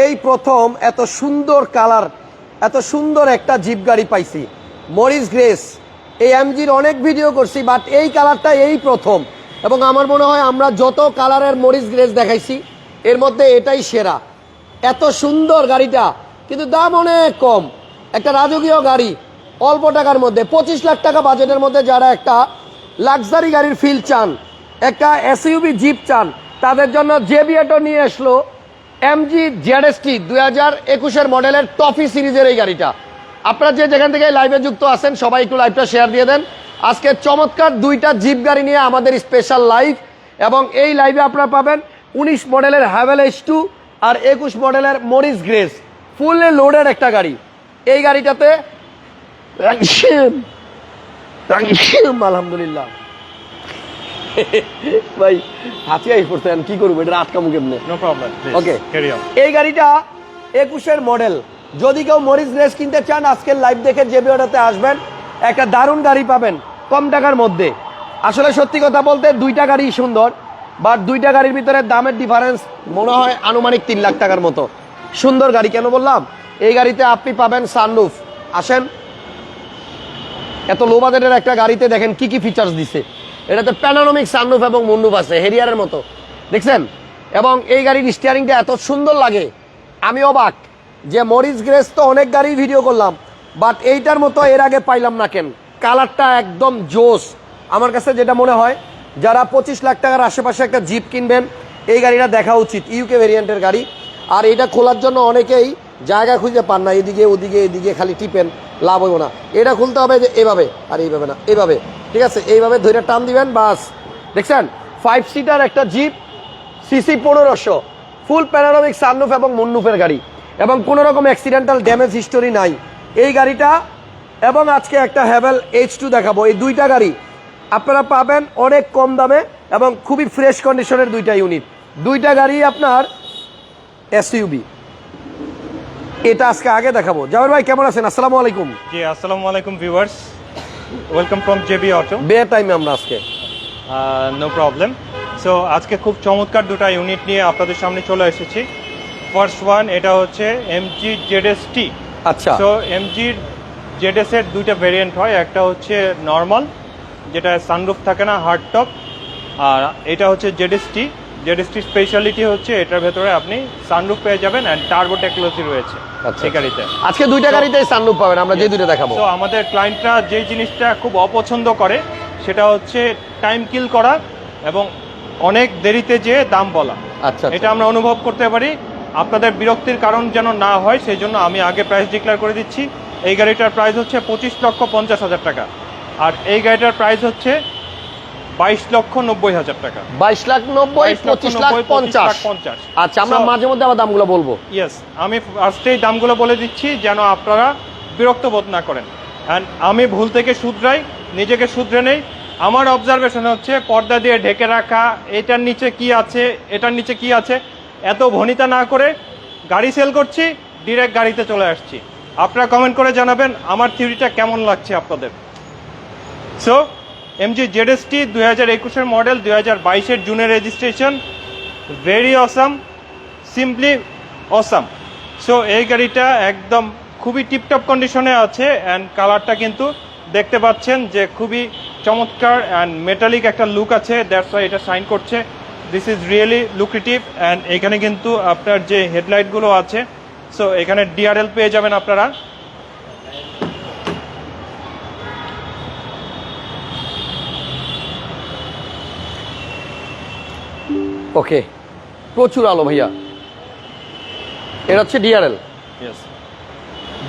এই প্রথম এত সুন্দর কালার, এত সুন্দর একটা জিপ গাড়ি পাইছি। Morris Garages. এই এমজির অনেক ভিডিও করছি, বাট এই কালারটা এই প্রথম। এবং আমার মনে হয় আমরা যত কালারের মরিস গ্রেস দেখাইছি, এর মধ্যে এটাই সেরা। এত সুন্দর গাড়িটা, কিন্তু দাম অনেক কম। একটা রাজকীয় গাড়ি, অল্প টাকার মধ্যে, পঁচিশ লাখ টাকা বাজেটের মধ্যে যারা একটা লাক্সারি গাড়ির ফিল চান, একটা এসইউবি জিপ চান, তাদের জন্য জেবিএটো নিয়ে আসলো এমজি জেডএসটি দুই হাজার একুশের মডেলের টফি সিরিজের এই গাড়িটা। আপনারা যে যেখান থেকে লাইভে যুক্ত আছেন, সবাই একটু লাইভটা শেয়ার দিয়ে দেন। আজকে চমৎকার দুইটা জিপ গাড়ি নিয়ে আমাদের স্পেশাল লাইভ এবং এই লাইভে আপনারা পাবেন উনিশ মডেলের হ্যাভেল এইচ টু আর একুশ মডেলের মরিস গ্রেস ফুললি লোডের একটা গাড়ি। এই গাড়িটাতে আলহামদুলিল্লাহ। ভাই হাতি আই পড়তেন কি করব? এটা আটকামু কেমনে? On. এই গাড়িটা একুশের মডেল যদি কেউ মরিস গ্রেস কিনতে চান আজকের লাইভ দেখে যে বিওটাতে আসবেন একটা দারুণ গাড়ি পাবেন কম টাকার মধ্যে। আসলে সত্যি কথা বলতে দুইটা গাড়ি সুন্দর বাট দুইটা গাড়ির ভিতরে দামের ডিফারেন্স মনে হয় আনুমানিক তিন লাখ টাকার মতো। সুন্দর গাড়ি কেন বললাম? এই গাড়িতে আপনি পাবেন সানরুফ আসেন। এত লো বাজেটের একটা গাড়িতে দেখেন কি কি ফিচার্স দিছে। এটাতে প্যানারোমিক সানরুফ এবং মুন্ডুপ আছে, হেরিয়ারের মতো। দেখছেন? এবং এই গাড়ির স্টিয়ারিংটা এত সুন্দর লাগে। আমি অবাক যে মরিস গ্রেস তো অনেক গাড়ি ভিডিও করলাম বাট এইটার মতো এর আগে পাইলাম না কেন? কালারটা একদম জোস। আমার কাছে যেটা মনে হয়, যারা পঁচিশ লাখ টাকার আশেপাশে একটা জিপ কিনবেন, এই গাড়িটা দেখা উচিত ইউকে ভেরিয়েন্টের গাড়ি। আর এটা খোলার জন্য অনেকেই জায়গা খুঁজে পান না, এদিকে, ওদিকে, এদিকে খালি টিপেন, লাভ হইব না। এটা খুলতে হবে যে এভাবে, আর এইভাবে না, এভাবে। ঠিক আছে, এইভাবে ধরে টান দিবেন, বাস। দেখছেন? ফাইভ সিটার একটা জিপ সিসি পনেরোশো ফুল প্যানারোমিক সানরুফ এবং মুন্নুফের গাড়ি। এবং কোনো রকম অ্যাক্সিডেন্টাল ড্যামেজ হিস্টোরি নাই। এই গাড়িটা এবং আজকে একটা হ্যাভেল এইচ টু দেখাবো। এই দুইটা গাড়ি আপনারা পাবেন অনেক কম দামে এবং খুবই ফ্রেশ কন্ডিশনের দুইটা ইউনিট দুইটা গাড়ি আপনার এসইউবি এটা আজকে আগে দেখাবো। জামার ভাই, কেমন আছেন? আসসালামু আলাইকুম। জি, আসসালামু আলাইকুম viewers welcome from JB auto bay টাইমে আমরা আজকে। নো প্রবলেম সো আজকে খুব চমৎকার দুটো ইউনিট নিয়ে আপনাদের সামনে চলে এসেছি। ফার্স্ট ওয়ান এটা হচ্ছে এমজি জেডএস টি আচ্ছা। সো এমজির জেডএস এর দুইটা ভেরিয়েন্ট হয়। একটা হচ্ছে নর্মাল যেটা সানরুফ থাকে না হার্ড টপ আর এটা হচ্ছে ZS T ZS T speciality হচ্ছে এটার ভেতরে আপনি সানরুফ পেয়ে যাবেন অ্যান্ড টার্বো টেকনোলজি রয়েছে। এই গাড়িতে। আজকে দুইটা গাড়িতেই সানরুফ পাবেন আমরা যে দুইটা দেখাবো। তো আমাদের ক্লায়েন্টরা যে জিনিসটা খুব অপছন্দ করে সেটা হচ্ছে টাইম কিল করা এবং অনেক দেরিতে যে দাম বলা। আচ্ছা এটা আমরা অনুভব করতে পারি। আপনাদের বিরক্তির কারণ যেন না হয় সেই জন্য আমি আগে প্রাইস ডিক্লেয়ার করে দিচ্ছি। এই গাড়িটার প্রাইস হচ্ছে পঁচিশ লক্ষ পঞ্চাশ হাজার টাকা। আর এই গাড়িটার প্রাইস হচ্ছে বাইশ লক্ষ নব্বই হাজার টাকা। বাইশ লাখ নব্বই পঁচিশ লাখ 90, 25 পঞ্চাশ। আচ্ছা আমরা মাঝে মধ্যে আবার দামগুলো বলব। ইয়েস আমি ফার্স্টেই দামগুলো বলে দিচ্ছি যেন আপনারা বিরক্ত বোধ না করেন। অ্যান্ড আমি ভুল থেকে শুধরাই নিজেকে শুধরে নেই। আমার অবজারভেশন হচ্ছে পর্দা দিয়ে ঢেকে রাখা এটার নিচে কি আছে এটার নিচে কি আছে এত ভনিতা না করে গাড়ি সেল করছি ডিরেক্ট গাড়িতে চলে আসছি। আপনারা কমেন্ট করে জানাবেন আমার থিওরিটা কেমন লাগছে আপনাদের। সো এমজি জেডএসটি দুই হাজার একুশের মডেল, দুই হাজার বাইশের জুনের registration very awesome simply awesome so এই গাড়িটা একদম খুবই টিপটপ কন্ডিশনে আছে অ্যান্ড কালারটা কিন্তু দেখতে পাচ্ছেন যে খুবই চমৎকার অ্যান্ড মেটালিক একটা লুক আছে দ্যাটস ওয়াই এটা শাইন করছে। This is really lucrative and এখানে কিন্তু আপনার যে হেডলাইটগুলো আছে সো এখানে ডিআরএল পেয়ে যাবেন আপনারা। ওকে। প্রচুর আলো ভাইয়া। এটা হচ্ছে ডিআরএল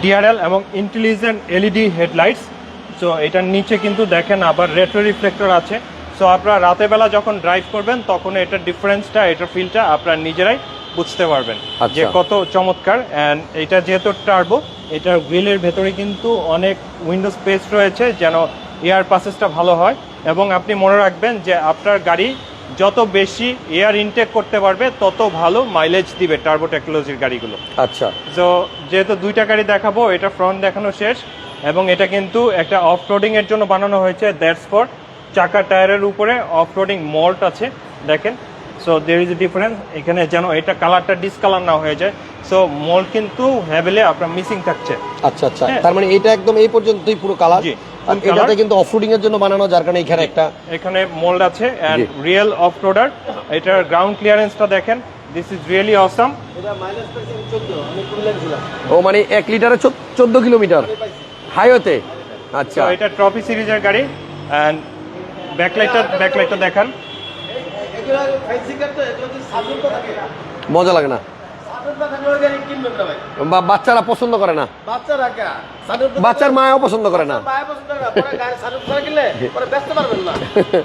ডিআরএল এবং ইন্টেলিজেন্ট এলইডি হেডলাইটস সো এটার নিচে কিন্তু দেখেন আবার রেট্রো রিফ্লেক্টর আছে। সো আপনারা রাতের বেলা যখন ড্রাইভ করবেন তখন এটার ডিফারেন্সটা এটার ফিলটা আপনারা নিজেরাই বুঝতে পারবেন। আচ্ছা। যে কত চমৎকার। অ্যান্ড এটা যেহেতু টার্বো এটার গ্রিলের ভেতরে কিন্তু অনেক উইন্ডো স্পেস রয়েছে যেন এয়ার পাসেসটা ভালো হয়। এবং আপনি মনে রাখবেন যে আপনার গাড়ি যত বেশি এয়ার ইনটেক করতে পারবে তত ভালো মাইলেজ দিবে টার্বো টেকনোলজির গাড়িগুলো। আচ্ছা। তো যেহেতু দুইটা গাড়ি দেখাবো এটা ফ্রন্ট দেখানো শেষ এবং এটা কিন্তু একটা অফ রোডিং এর জন্য বানানো হয়েছে দ্যাটস ফর চাকা টায়ারের উপরে অফ রোডিং মল্ট আছে দেখেন। So there is a difference এখানে যেন এটা কালারটা ডিসকালার না হয়ে যায়। সো মোল্ড কিন্তু হ্যাভেলে আপনার মিসিং থাকছে। আচ্ছা আচ্ছা। হ্যাঁ। তার মানে এটা একদম এই পর্যন্তই পুরো কালার এটাতে colour। কিন্তু অফরোডিং এর জন্য বানানো যার কারণে এখানে একটা এখানে মোল্ড আছে অ্যান্ড রিয়েল অফ রোডার এটার গ্রাউন্ড ক্লিয়ারেন্সটা দেখেন। দিস ইজ রিয়েলি অসাম ও মানে এক লিটারে চোদ্দ কিলোমিটার। হাইওয়েতে আচ্ছা। এটা ট্রফি সিরিজের গাড়ি। অ্যান্ড ব্যাকলাইটটা ব্যাকলাইটটা দেখান। মজা লাগে না। বাচ্চারা পছন্দ করে না। বাচ্চার মায়াও পছন্দ করে না।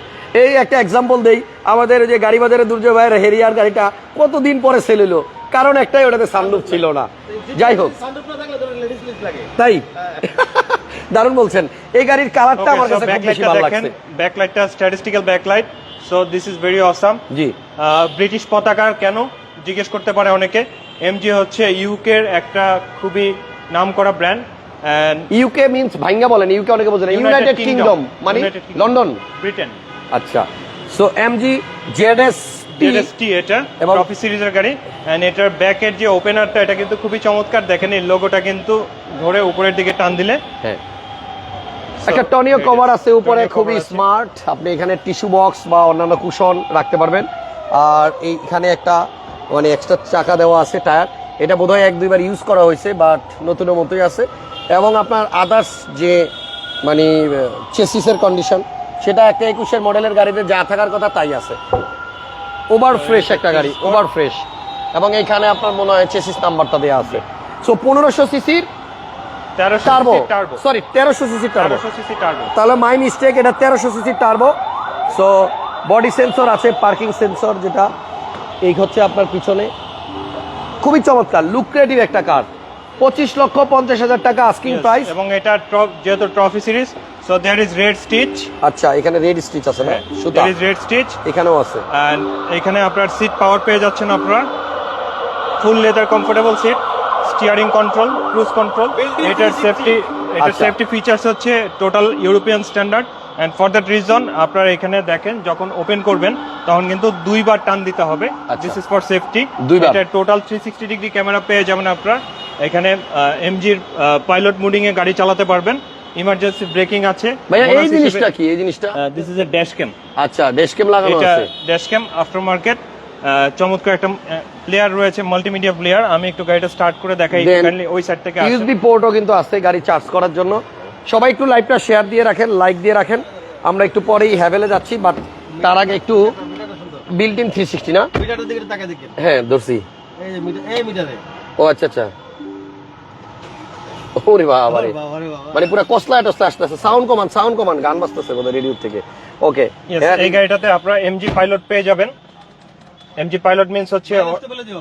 এই একটা এক্সাম্পল দেই। আমাদের যে গাড়ি বাজারে দুর্জয় ভাইয়ের হেরিয়ার গাড়িটা কতদিন পরে সেল হলো? কারণ একটাই ওটাতে সানরুফ ছিল না। যাই হোক। তাই? দারুণ বলছেন। এই গাড়ির কালারটা আমার কাছে খুব বেশি ভালো লাগছে। ব্যাকলাইটটা statistical backlight so this is very awesome G. British পতাকার কেন? জিজ্ঞেস করতে পারে অনেকে। এমজি হচ্ছে ইউকের একটা খুবই নামকরা ব্র্যান্ড অ্যান্ড ইউকে মিন্স ভাঙ্গা বলেন ইউকে অনেকে বোঝেন ইউনাইটেড কিংডম মানে লন্ডন। ব্রিটেন আচ্ছা। সো এমজি জেডএস জেডএসটি এটা ট্রফি সিরিজের গাড়ি। এন্ড এটার ব্যাকের যে ওপেনারটা এটা কিন্তু খুবই চমৎকার। দেখেন এই লোগোটা কিন্তু ধরে উপরের দিকে টান দিলে। হ্যাঁ। একটা টনিও কভার আছে উপরে খুবই। স্মার্ট আপনি এখানে টিস্যু বক্স বা অন্যান্য কুশন রাখতে পারবেন। আর এইখানে একটা মানে এক্সট্রা চাকা দেওয়া আছে টায়ার এটা বোধহয় এক দুইবার ইউজ করা হয়েছে বাট নতুনের মতোই আছে। এবং আপনার আদার্স যে মানে চেসিসের কন্ডিশন সেটা একটা একুশের মডেলের গাড়িতে যা থাকার কথা তাই আছে। ওভার ফ্রেশ একটা গাড়ি ওভার ফ্রেশ এবং এইখানে আপনার মনে হয় চেসিস নাম্বারটা দেওয়া আছে। সো পনেরোশো সিসির টার্বো সরি তেরোশো সিসির সিসি টার্বো তাহলে মাই মিস্টেক এটা তেরোশো সিসির টার্বো সো বডি সেন্সর আছে পার্কিং সেন্সর যেটা। এই হচ্ছে আপনার পিছনে। খুবই চমৎকার লুক্রেটিভ একটা কার পঁচিশ লক্ষ পঞ্চাশ হাজার টাকা আস্কিং প্রাইস এবং এটা ট্রফ যেহেতু trophy series so there is red stitch আচ্ছা এখানে রেড স্টিচ আছে না? সুতা। দেয়ার ইজ রেড স্টিচ এখানেও আছে। অ্যান্ড এখানে আপনার সিট পাওয়ার পেয়ে যাচ্ছেন আপনারা। Full leather comfortable seat steering control cruise control এটার সেফটি এটার আচ্ছা। সেফটি ফিচার্স হচ্ছে total European standard and for that reason আপনারা এখানে দেখেন যখন ওপেন করবেন তখন কিন্তু দুইবার টান দিতে হবে। দিস ইজ ফর সেফটি এটা total three sixty degree camera পেয়ে যাবেন আপনারা। এখানে এমজির পাইলট মুডিং এ গাড়ি চালাতে পারবেন। ইমার্জেন্সি ব্রেকিং আছে। ভাইয়া এই জিনিসটা কি? এই জিনিসটা? This is a dash cam আচ্ছা ডেস্কেম লাগানো এটা ড্যাশ ড্যাশক্যাম আফটার মার্কেট চমৎকার একটা প্লেয়ার রয়েছে মাল্টিমিডিয়া প্লেয়ার আমি একটু গাড়িটা স্টার্ট করে দেখাই কাইন্ডলি ওই সাইড থেকে। ইউএসবি পোর্টও কিন্তু আছে গাড়ি চার্জ করার জন্য। সবাই একটু লাইভটা শেয়ার দিয়ে রাখেন লাইক দিয়ে রাখেন। আমরা একটু পরেই হ্যাভেলে যাচ্ছি বাট তার আগে একটু বিল্ট ইন থ্রি সিক্সটি না হ্যাঁ ধরছি। এই যে মিটার এই মিটারে। ও আচ্ছা আচ্ছা। ওরে বাবা রে। বাবা মানে পুরো কসলা টসলা আসতেছে। সাউন্ড কমান সাউন্ড কমান গান বাজতেছে বোধহয় রেডিও থেকে। ওকে এই গাড়িটাতে আপনারা এমজি পাইলট পেয়ে যাবেন। এমজি পাইলট মিন্স হচ্ছে বুঝতে বলে দিও।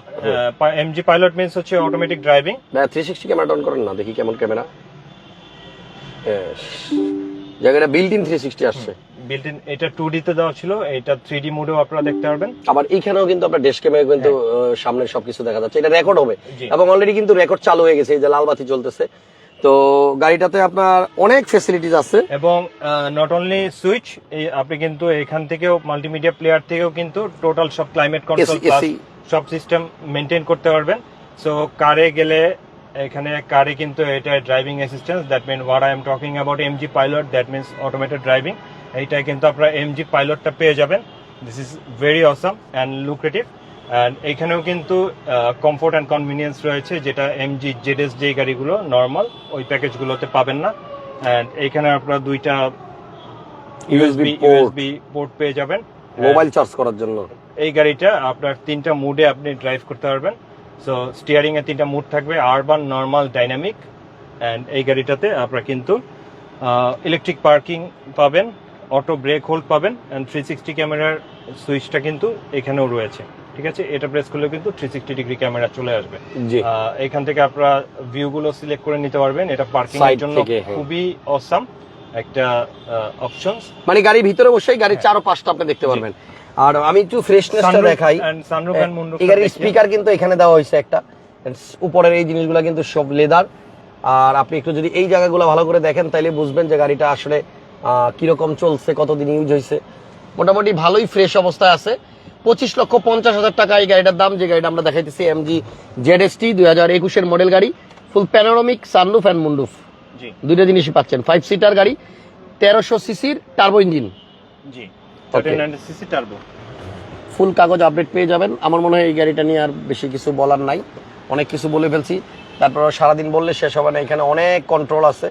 এমজি পাইলট মিন্স হচ্ছে automatic driving three sixty camera on করেন না দেখি কেমন ক্যামেরা জায়গাটা বিল্ট ইন থ্রি সিক্সটি আসছে। বিল্ট ইন এটা টু ডিতে দেওয়া ছিল এটা থ্রি ডি মোডেও আপনারা দেখতে পারবেন। আবার এইখানেও কিন্তু আপনার ডেস্ক ক্যামেরা কিন্তু সামনে সবকিছু দেখা যাচ্ছে। এটা রেকর্ড হবে। হ্যাঁ। এবং অলরেডি কিন্তু রেকর্ড চালু হয়ে গেছে এই যে লাল বাতি চলতেছে তো গাড়িটাতে আপনার অনেক ফেসিলিটিস আছে। এবং নট অনলি সুইচ আপনি কিন্তু এখান থেকেও মাল্টিমিডিয়া প্লেয়ার থেকেও কিন্তু টোটাল সব ক্লাইমেট কন্ট্রোল সব সিস্টেম মেনটেন করতে পারবেন। সো কারে গেলে এখানে কারে কিন্তু এটা driving assistance that mean what I am talking about MG pilot that means automated driving এইটাই কিন্তু আপনারা এমজি পাইলটটা পেয়ে যাবেন। This is very awesome and lucrative and এখানেও কিন্তু কমফোর্ট অ্যান্ড কনভিনিয়েন্স রয়েছে যেটা এমজি জেডএস যে গাড়িগুলো নর্মাল ওই প্যাকেজগুলোতে পাবেন না। অ্যান্ড এখানে আপনারা দুইটা ইউএসবি ইউএসবি পোর্ট পেয়ে যাবেন। মোবাইল চার্জ করার জন্য। এই গাড়িটা আপনার তিনটা মুডে আপনি ড্রাইভ করতে পারবেন। সো স্টিয়ারিং এ তিনটা মুড থাকবে আরবান নর্মাল ডাইনামিক এন্ড এই গাড়িটাতে আপনারা কিন্তু ইলেকট্রিক পার্কিং পাবেন অটো ব্রেক হোল্ড পাবেন এন্ড থ্রি সিক্সটি ক্যামেরার সুইচটা কিন্তু এখানেও রয়েছে। ঠিক আছে? এটা প্রেস করলে কিন্তু থ্রি সিক্সটি ডিগ্রি ক্যামেরা চলে আসবে। এখান থেকে আপনারা ভিউ গুলো সিলেক্ট করে নিতে পারবেন। এটা পার্কিং এর জন্য হ্যাঁ। খুবই অসাম একটা অপশন মানে গাড়ির ভিতরে বসেই গাড়ির চারো পাঁচটা আপনি দেখতে পারবেন। আর আমি একটু ফ্রেশনেসটা দেখাই। গাড়ির দেখিয়ে। স্পিকার কিন্তু এখানে দেওয়া হয়েছে একটা। উপরের এই জিনিসগুলো কিন্তু সব লেদার আর আপনি একটু যদি এই জায়গাগুলো ভালো করে দেখেন তাহলে বুঝবেন যে গাড়িটা আসলে কীরকম চলছে কতদিন ইউজ হয়েছে। মোটামুটি ভালোই ফ্রেশ অবস্থায় আছে। পঁচিশ লক্ষ পঞ্চাশ হাজার টাকা এই গাড়িটার দাম যে গাড়িটা আমরা দেখাইতেছি এমজি জেড এস টি দুই হাজার একুশের মডেল গাড়ি। Full panoramic sunroof and moonroof দুইটা জিনিসই পাচ্ছেন। ফাইভ সিটার গাড়ি তেরোশো সিসির টার্বো ইঞ্জিন জি। সিসি টার্বো ফুল কাগজ আপডেট পেয়ে যাবেন। আমার মনে হয় এই গাড়িটা নিয়ে আর বেশি কিছু বলার নাই। অনেক কিছু বলে ফেলছি। তারপর সারাদিন বললে শেষ হবে না। এখানে অনেক কন্ট্রোল আছে।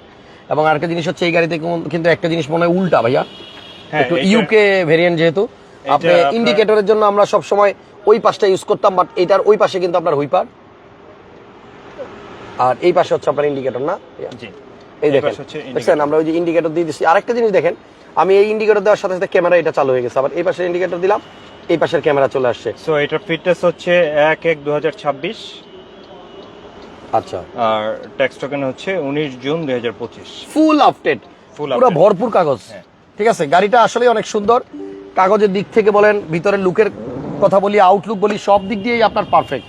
এবং আরেকটা জিনিস হচ্ছে এই গাড়িতে কিন্তু একটা জিনিস মনে হয় উল্টা ভাইয়া। হ্যাঁ, একটু ইউকে ভেরিয়েন্ট যেহেতু। আপনি ইন্ডিকেটরের জন্য আমরা সব সময় ওই পাশটা ইউজ করতাম বাট এটার ওই পাশে কিন্তু আপনার হুইপার। আর এই পাশে হচ্ছে আপনার ইন্ডিকেটর না? জি। এই দেখেন। আমরা ওই যে ইন্ডিকেটর দিয়ে দিচ্ছি আরেকটা জিনিস দেখেন আমি এই ইন্ডিকেটর দেওয়ার সাথে সাথে ক্যামেরা এটা চালু হয়ে গেছে। আবার এই পাশে ইন্ডিকেটর দিলাম এই পাশের ক্যামেরা চলে আসছে। সো এটার ফিটনেস হচ্ছে এক এক দু আচ্ছা। আর ট্যাক্স টোকেন হচ্ছে উনিশ জুন দুই হাজার পঁচিশ। ফুল আপডেট পুরো ভরপুর কাগজ। হ্যাঁ। ঠিক আছে গাড়িটা আসলে অনেক সুন্দর। কাগজের দিক থেকে বলেন ভিতরের লুকের কথা বলি আউটলুক বলি সব দিক দিয়েই আপনার পারফেক্ট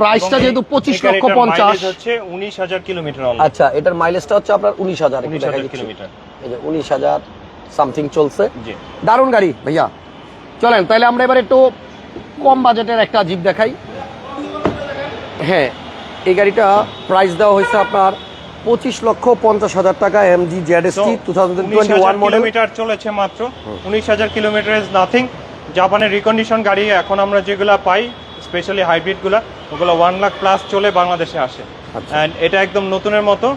প্রাইসটা যেহেতু পঁচিশ লক্ষ পঞ্চাশ। হচ্ছে উনিশ হাজার কিলোমিটার আচ্ছা এটার মাইলেজটা হচ্ছে আপনার উনিশ হাজার কিলোমিটার। এই যে উনিশ হাজার সামথিং চলছে। জি। দারুণ গাড়ি ভাইয়া। চলেন তাহলে আমরা এবার একটু কম বাজেটের একটা জিপ দেখাই। হ্যাঁ এই গাড়িটা প্রাইস দেওয়া হয়েছে আপনার পঁচিশ লক্ষ পঞ্চাশ হাজার টাকা MG Z S T two thousand twenty one model kilometre চলেছে মাত্র। উনিশ হাজার কিলোমিটার ইজ নাথিং জাপানের রিকন্ডিশন গাড়ি এখন আমরা যেগুলা পাই স্পেশালি হাইব্রিডগুলা ওগুলো ওয়ান লাখ প্লাস চলে বাংলাদেশে আসে। আচ্ছা। অ্যান্ড এটা একদম নতুনের মতো।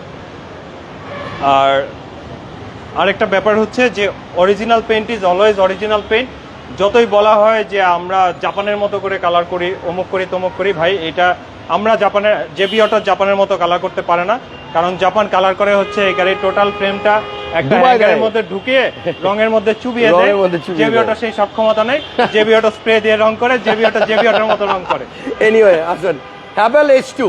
আর আরেকটা ব্যাপার হচ্ছে যে original paint is always original paint যতই বলা হয় যে আমরা জাপানের মতো করে কালার করি অমুক করি তমুক করি ভাই এটা আমরা জাপানের জেবি অটো জাপানের মতো কালার করতে পারে না। কারণ জাপান কালার করে হচ্ছে এই গাড়ির টোটাল ফ্রেমটা একটা হ্যাঙ্গারের মধ্যে ঢুকিয়ে রঙের মধ্যে চুবিয়ে দেয়। জেবি। অটো সেই সক্ষমতা নেই। জেবি অটো স্প্রে দিয়ে রং করে জেবি অটো জেবি অটোর মতো রং করে। এনিওয়ে আসুন। হ্যাভেল এইচ টু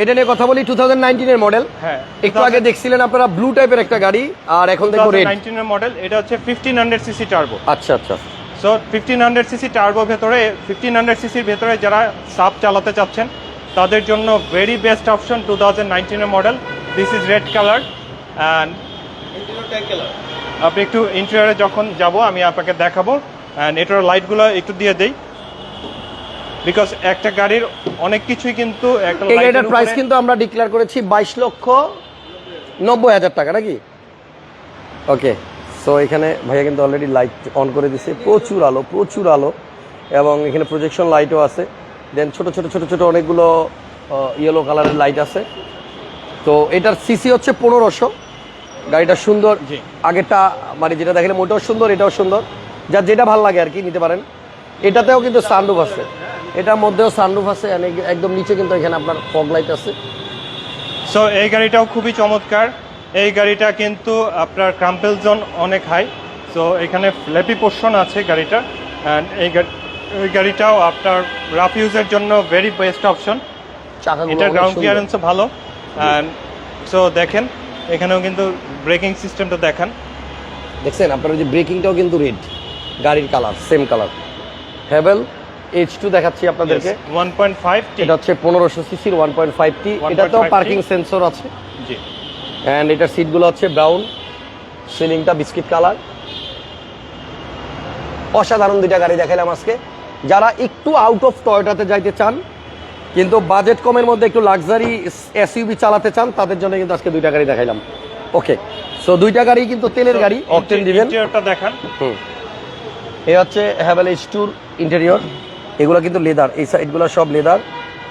এটা নিয়ে কথা বলি টু থাউজেন্ড নাইনটিনের মডেল হ্যাঁ একটু আগে দেখছিলেন আপনারা ব্লু টাইপের একটা গাড়ি আর এখন দেখব রেড নাইনটিনের মডেল এটা হচ্ছে ফিফটিন হান্ড্রেড সিসি টার্বো আচ্ছা আচ্ছা। So fifteen hundred CC turbo ভেতরে ফিফটিন হান্ড্রেড সিসির ভেতরে যারা সাপ চালাতে চাচ্ছেন তাদের জন্য very best option two thousand নাইনটিনের model this is red colour and আপনি একটু ইন্টেরিয়রে যখন যাব আমি আপনাকে দেখাবো অ্যান্ড এটার লাইটগুলো একটু দিয়ে দেই বিকজ একটা গাড়ির অনেক কিছুই কিন্তু একটা এই গাড়িটার প্রাইস কিন্তু আমরা ডিক্লেয়ার করেছি বাইশ লক্ষ নব্বই হাজার টাকা নাকি? ওকে সো এখানে ভাইয়া কিন্তু অলরেডি লাইট অন করে দিছে প্রচুর আলো প্রচুর আলো এবং এখানে প্রজেকশন লাইটও আছে। দেন ছোট ছোট ছোট ছোট অনেকগুলো ইয়েলো কালারের লাইট আছে। তো এটার সিসি হচ্ছে পনেরোশো। গাড়িটা সুন্দর। আগেরটা মানে যেটা দেখলে ওটাও সুন্দর এটাও সুন্দর। যার যেটা ভালো লাগে আর কি নিতে পারেন। এটাতেও কিন্তু সানরুফ আছে। এটার মধ্যেও সানরুফ আছে একদম নিচে কিন্তু এখানে আপনার ফগ লাইট আছে। সো এই গাড়িটাও খুবই চমৎকার। এই গাড়িটা কিন্তু আপনার ক্রাম্পেল জোন অনেক হাই সো এখানে ফ্ল্যাপি পোর্শন আছে গাড়িটা। অ্যান্ড এই এই গাড়িটাও আপনার রাফ ইউজের জন্য ভেরি বেস্ট অপশন এটা গ্রাউন্ড ক্লিয়ারেন্সও ভালো। অ্যান্ড সো দেখেন এখানেও কিন্তু ব্রেকিং সিস্টেমটা দেখান। দেখছেন আপনার ওই যে ব্রেকিংটাও কিন্তু রেড গাড়ির colour same colour Haval H two দেখাচ্ছি আপনাদেরকে। ওয়ান পয়েন্ট ফাইভ এটা হচ্ছে পনেরোশো সিসির ওয়ান পয়েন্ট ফাইভ টি 1.5T এটাতেও পার্কিং সেন্সর আছে। জি। অ্যান্ড এটার সিটগুলো হচ্ছে ব্রাউন সিলিংটা বিস্কিট কালার অসাধারণ দুইটা গাড়ি দেখাইলাম আজকে। যারা একটু আউট অফ টয়টাতে যাইতে চান কিন্তু বাজেট কমের মধ্যে একটু লাক্সারি এসইউবি চালাতে চান তাদের জন্য কিন্তু আজকে দুইটা গাড়ি দেখাইলাম। ওকে সো দুইটা গাড়ি কিন্তু তেলের গাড়ি অকটেন দিবেন দেখান। হুম। এই হচ্ছে হ্যাভেল এইচ টুর ইন্টেরিয়র এগুলো কিন্তু লেদার এই সাইডগুলো সব লেদার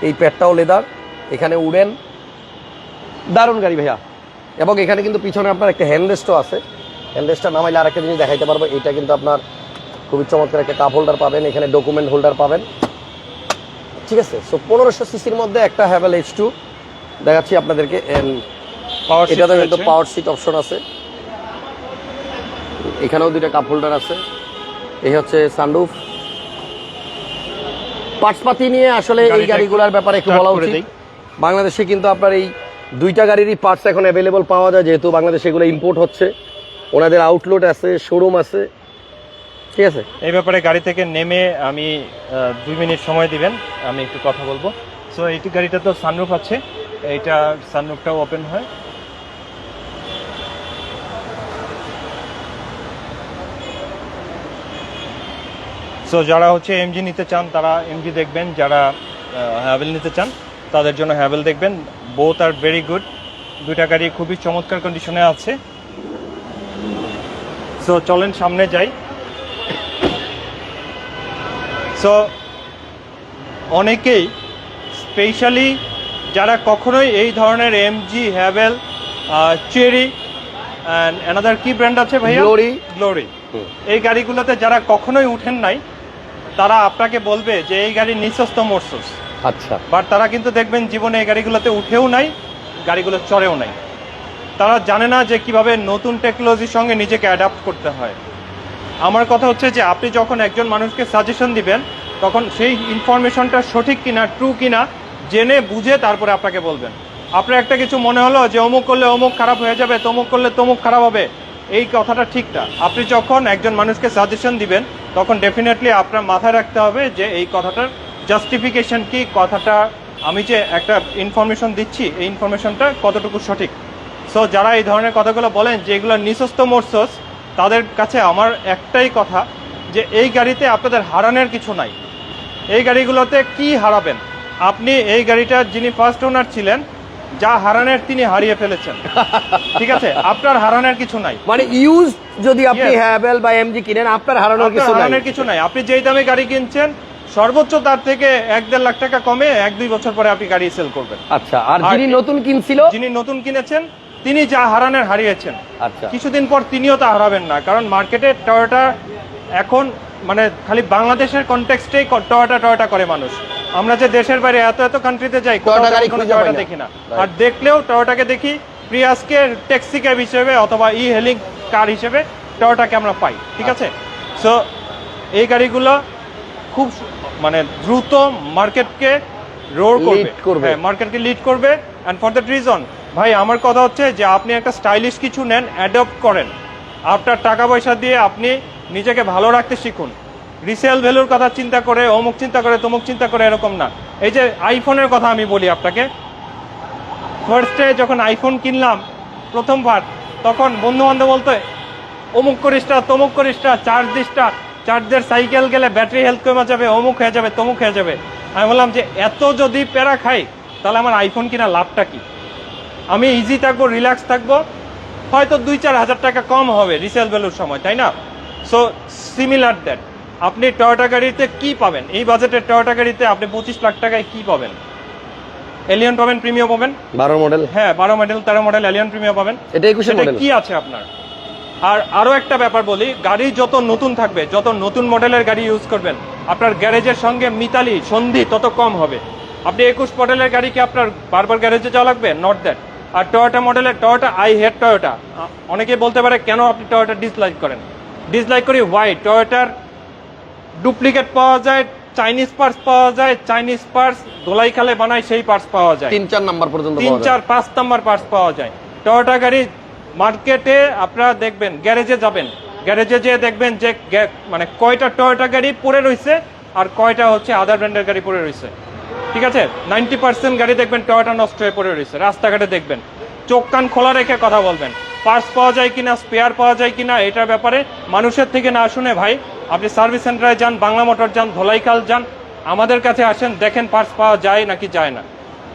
এই প্যাডটাও লেদার এখানে উড়েন। দারুণ গাড়ি ভাইয়া। এবং এখানে কিন্তু পিছনে আপনার একটা হ্যান্ডরেস্টও আছে। হ্যান্ডরেস্টটা নামাইলে আরেকটা জিনিস দেখাইতে পারব এটা কিন্তু আপনার খুবই চমৎকার একটা কাপ হোল্ডার পাবেন এখানে ডকুমেন্ট হোল্ডার পাবেন। ঠিক আছে? সো পনেরোশো সিসির মধ্যে একটা হ্যাভেল এইচ টু দেখাচ্ছি আপনাদেরকে পাওয়ার এটাতে কিন্তু পাওয়ার সিট অপশন আছে। এখানেও দুইটা কাপ হোল্ডার আছে। এই হচ্ছে সানরুফ পার্টসপাতি নিয়ে আসলে এই গাড়িগুলোর ব্যাপারে একটু বলা উচিত। বাংলাদেশে কিন্তু আপনার এই দুইটা গাড়িরই পার্টস এখন অ্যাভেলেবল পাওয়া যায় যেহেতু বাংলাদেশে এগুলো ইম্পোর্ট হচ্ছে। ওনাদের আউটলেট আছে শোরুম আছে। ঠিক আছে? এই ব্যাপারে গাড়ি থেকে নেমে আমি দুই মিনিট সময় দিবেন, আমি একটু কথা বলব। সো এইটি গাড়িটা তো সানরুফ আছে, এইটা সানরুফটাও ওপেন হয়। সো যারা হচ্ছে এমজি নিতে চান, তারা এমজি দেখবেন, যারা হ্যাভেল নিতে চান, তাদের জন্য হ্যাভেল দেখবেন। বোথ আর ভেরি গুড দুইটা গাড়ি খুবই চমৎকার কন্ডিশনে আছে। সো চলেন সামনে যাই। সো অনেকেই স্পেশালি যারা কখনোই এই ধরনের MG Haval Chery and another কি ব্র্যান্ড আছে ভাইয়া? Glory। গ্লোরি এই গাড়িগুলোতে যারা কখনোই উঠেন নাই তারা আপনাকে বলবে যে এই গাড়ি নিঃস্বস্ত মোরসোস। আচ্ছা। বাট তারা কিন্তু দেখবেন জীবনে এই গাড়িগুলোতে উঠেও নাই গাড়িগুলো চড়েও নাই। তারা জানে না যে কীভাবে নতুন টেকনোলজির সঙ্গে নিজেকে অ্যাডাপ্ট করতে হয়। আমার কথা হচ্ছে যে আপনি যখন একজন মানুষকে সাজেশন দিবেন, তখন সেই ইনফরমেশনটা সঠিক কিনা ট্রু কিনা, জেনে বুঝে তারপরে আপনাকে বলবেন। আপনার একটা কিছু মনে হলো যে অমুক করলে অমুক খারাপ হয়ে যাবে, তমুক করলে তমুক খারাপ হবে, এই কথাটা ঠিক না। আপনি যখন একজন মানুষকে সাজেশন দিবেন, তখন ডেফিনেটলি আপনার মাথায় রাখতে হবে যে এই কথাটার জাস্টিফিকেশন কি, কথাটা আমি যে একটা ইনফরমেশন দিচ্ছি, এই ইনফরমেশনটা কতটুকু সঠিক। সো যারা এই ধরনের কথাগুলো বলেন যে এগুলো নিঃস্বস্ত মোরসোস তাদের কাছে আমার একটাই কথা যে এই গাড়িতে আপনাদের হারানোর কিছু নাই। এই গাড়িগুলোতে কি হারাবেন? আপনি এই গাড়িটার যিনি ফার্স্ট ওনার ছিলেন যা হারানের তিনি হারিয়ে ফেলেছেন। ঠিক আছে? আপনার হারানোর কিছু নাই। মানে ইউজ যদি আপনি. হ্যাভেল বা এমজি কিনেন আপনার হারানোর কিছু নাই। হারানোর কিছু নাই। আপনি যেই দামে গাড়ি কিনছেন সর্বোচ্চ তার থেকে এক দেড় লাখ টাকা কমে এক দুই বছর পরে আপনি গাড়ি সেল করবেন। আচ্ছা আর যিনি নতুন কিনছিল? যিনি নতুন কিনেছেন তিনি যা হারানোর হারিয়েছেন। আচ্ছা। কিছুদিন পর তিনিও তা হারাবেন না কারণ মার্কেটে টয়োটা এখন মানে খালি বাংলাদেশের কনটেক্সটেই টয়োটা টয়োটা করে মানুষ। আমরা যে দেশের বাইরে এত এত কান্ট্রিতে যাই টয়োটা দেখি না। আর দেখলেও টয়োটাকে দেখি প্রিয়াসকে ট্যাক্সি ক্যাব হিসেবে অথবা ই হেলিং কার হিসেবে টয়োটাকে আমরা পাই ঠিক আছে? সো এই গাড়িগুলো খুব মানে দ্রুত মার্কেটকে করবে Lead করবে। হ্যাঁ মার্কেটকে লিড করবে। অ্যান্ড ফর দ্যাট রিজন ভাই, আমার কথা হচ্ছে যে আপনি একটা স্টাইলিশ কিছু নেন অ্যাডপ্ট করেন। আপনার টাকা পয়সা দিয়ে আপনি নিজেকে ভালো রাখতে শিখুন। রিসেল ভ্যালুর কথা চিন্তা করে, অমুক চিন্তা করে, তমুক চিন্তা করে এরকম না। এই যে আইফোনের কথা আমি বলি আপনাকে। ফার্স্টে যখন আইফোন কিনলাম, প্রথমবার, তখন বন্ধু বান্ধব বলতো, অমুক করিসটা তমুক করিসটা চার্জ দিসটা চার্জের সাইকেল গেলে ব্যাটারি হেলথ কমে যাবে, অমুক হয়ে যাবে, তমুক হয়ে যাবে। আমি বললাম যে, এত যদি প্যারা খাই, তাহলে আমার আইফোন কিনা লাভটা কি? আমি ইজি থাকব রিল্যাক্স থাকব। হয়তো দুই চার হাজার টাকা কম হবে রিসেল ভ্যালুর সময় তাই না? সো সিমিলার দ্যাট আপনি টয়োটা গাড়িতে কি পাবেন? এই বাজেটের টয়োটা গাড়িতে আপনি পঁচিশ লাখ টাকায় কি পাবেন? এলিয়ন পাবেন প্রিমিয়াম পাবেন? বারো মডেল হ্যাঁ বারো মডেল তেরো মডেল এলিয়ন প্রিমিয়াম পাবেন। এটা মডেল কি আছে আপনার? আর আরও একটা ব্যাপার বলি গাড়ি যত নতুন থাকবে যত নতুন মডেলের গাড়ি ইউজ করবেন আপনার গ্যারেজের সঙ্গে মিতালি সন্ধি তত কম হবে। আপনি একুশ মডেলের গাড়ি কি আপনার বারবার গ্যারেজে যাওয়া লাগবে? নট দ্যাট আর টয়োটা মডেলের টয়োটা আই হেড টয়োটা অনেকে বলতে পারে কেন আপনি টয়োটা ডিসলাইক করেন? ডিসলাইক করি হোয়াই টয়োটার ডুপ্লিকেট পাওয়া যায় চাইনিজ পার্টস পাওয়া যায় চাইনিজ পার্টস ধোলাই খালে বানায় সেই পার্টস পাওয়া যায়। তিন চার নাম্বার পর্যন্ত তিন চার পাঁচ নাম্বার পার্টস পাওয়া যায়। টয়োটা গাড়ি মার্কেটে আপনারা দেখবেন গ্যারেজে যাবেন। গ্যারেজে যেয়ে দেখবেন যে মানে কয়টা টয়োটা গাড়ি পড়ে রয়েছে আর কয়টা হচ্ছে আদার ব্র্যান্ডের গাড়ি পড়ে রয়েছে ঠিক আছে? নাইনটি পার্সেন্ট গাড়ি দেখবেন টয়োটা নষ্ট হয়ে পড়ে রয়েছে। রাস্তাঘাটে দেখবেন। চোখ কান খোলা রেখে কথা বলবেন। পার্টস পাওয়া যায় কিনা স্পেয়ার পাওয়া যায় কিনা এটার ব্যাপারে মানুষের থেকে না শুনে ভাই আপনি সার্ভিস সেন্টারে যান বাংলা মোটর যান ধোলাইখাল যান আমাদের কাছে আসেন দেখেন পার্টস পাওয়া যায় নাকি যায় না।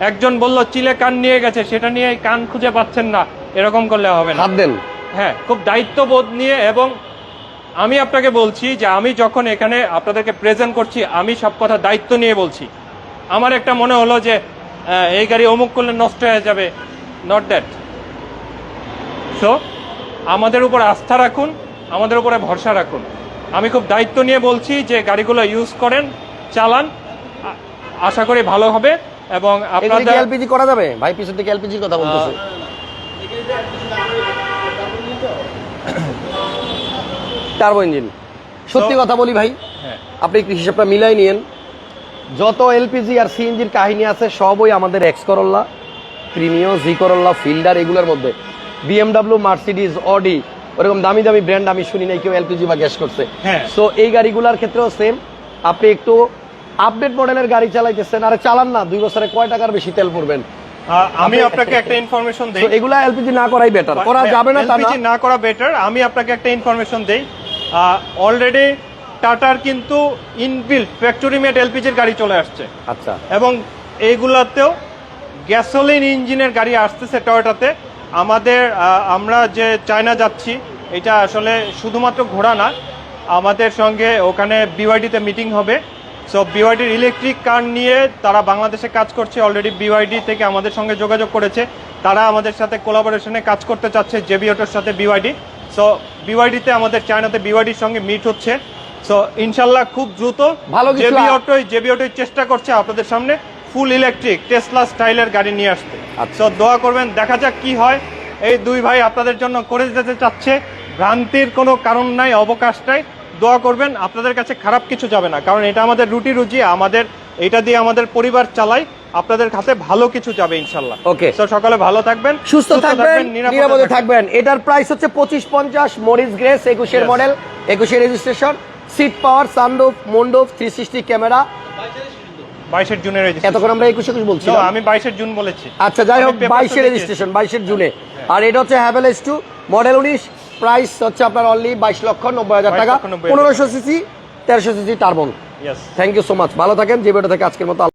একজন বলল চিলে কান নিয়ে গেছে সেটা নিয়ে কান খুঁজে পাচ্ছেন না। এরকম করলে হবে না। দেন। হ্যাঁ খুব দায়িত্ববোধ নিয়ে এবং আমি আপনাকে বলছি যে আমি যখন এখানে আপনাদেরকে প্রেজেন্ট করছি আমি সব কথা দায়িত্ব নিয়ে বলছি। আমার একটা মনে হলো যে এই গাড়ি অমুক করলে নষ্ট হয়ে যাবে। নট দ্যাট সো আমাদের উপর আস্থা রাখুন আমাদের উপরে ভরসা রাখুন। আমি খুব দায়িত্ব নিয়ে বলছি যে গাড়িগুলো ইউজ করেন চালান আশা করি ভালো হবে এবং আপনাদের এলপিজি করা যাবে? ভাই পিছন থেকে এলপিজির কথা বলতেছে। টার্বো ইঞ্জিন সত্যি কথা বলি ভাই হ্যাঁ। আপনি হিসাবটা মিলাই নিয়েন। যত এলপিজি আর সিএনজির কাহিনী আছে সবই আমাদের X Corolla Premio G Corolla Fielder এগুলোর মধ্যে। বিএমডাব্লিউ মার্সিডিজ অডি ওরকম দামি দামি ব্র্যান্ড আমি শুনি নাই কেউ এলপিজি বা গ্যাস করছে। হ্যাঁ। সো এই গাড়িগুলোর ক্ষেত্রেও সেম আপনি একটু আপডেট মডেলের গাড়ি চালাইতেছেন আর চালান না দুই বছরে কয় টাকার বেশি তেল পড়বেন? আমি আপনাকে একটা ইনফরমেশন দেই। এগুলা এলপিজি না করাই বেটার করা যাবে না না। না করা বেটার আমি আপনাকে একটা ইনফরমেশন দেই। অলরেডি টাটার কিন্তু ইনবিল্ট ফ্যাক্টরি মেড এলপিজির গাড়ি চলে আসছে। আচ্ছা। এবং এইগুলাতেও গ্যাসোলিন ইঞ্জিনের গাড়ি আসতেছে টয়োটাতে আমাদের আমরা যে চায়না যাচ্ছি এটা আসলে শুধুমাত্র ঘোরা না আমাদের সঙ্গে ওখানে বিওয়াইডিতে মিটিং হবে। সো বিওয়াইডির ইলেকট্রিক কার নিয়ে তারা বাংলাদেশে কাজ করছে অলরেডি বিওয়াইডি থেকে আমাদের সঙ্গে যোগাযোগ করেছে। তারা আমাদের সাথে কোলাবোরেশনে কাজ করতে চাচ্ছে জেবি অটোর সাথে বিওয়াইডি সো বিওয়াইডিতে আমাদের চায়নাতে বিওয়াইডির সঙ্গে মিট হচ্ছে। সো ইনশাল্লাহ খুব দ্রুত ভালো জেবি অটোই জেবি অটোই চেষ্টা করছে আপনাদের সামনে ফুল ইলেকট্রিক টেসলা স্টাইলের গাড়ি নিয়ে আসতে। আচ্ছা। তো দোয়া করবেন দেখা যাক কি হয়। এই দুই ভাই আপনাদের জন্য করে যেতে চাচ্ছে। ভ্রান্তির কোনো কারণ নাই অবকাশ নাই। দোয়া করবেন আপনাদের কাছে খারাপ কিছু যাবে না। কারণ এটা আমাদের রুটি রুজি আমাদের এটা দিয়ে আমাদের পরিবার চালাই আপনাদের কাছে ভালো কিছু যাবে ইনশাল্লাহ। ওকে। তো সকালে ভালো থাকবেন সুস্থ থাকবেন নিরাপদে। থাকবেন। এটার প্রাইস হচ্ছে পঁচিশ পঞ্চাশ মরিস গ্রেস একুশের মডেল একুশের registration seat power sunroof moonroof three sixty camera. বাইশের জুনের এতক্ষণ আমরা একুশ একুশ বলছি আমি বাইশের জুন বলেছি। আচ্ছা যাই হোক বাইশে। রেজিস্ট্রেশন বাইশের জুনে। আর এটা হচ্ছে হ্যাভেল এস টু মডেল উনিশ প্রাইস হচ্ছে আপনার অনলি বাইশ লক্ষ নব্বই হাজার টাকা। পনেরোশো সিসি তেরোশো CC turbo. Thank you so much ভালো থাকেন যে বেটা থেকে আজকের মতো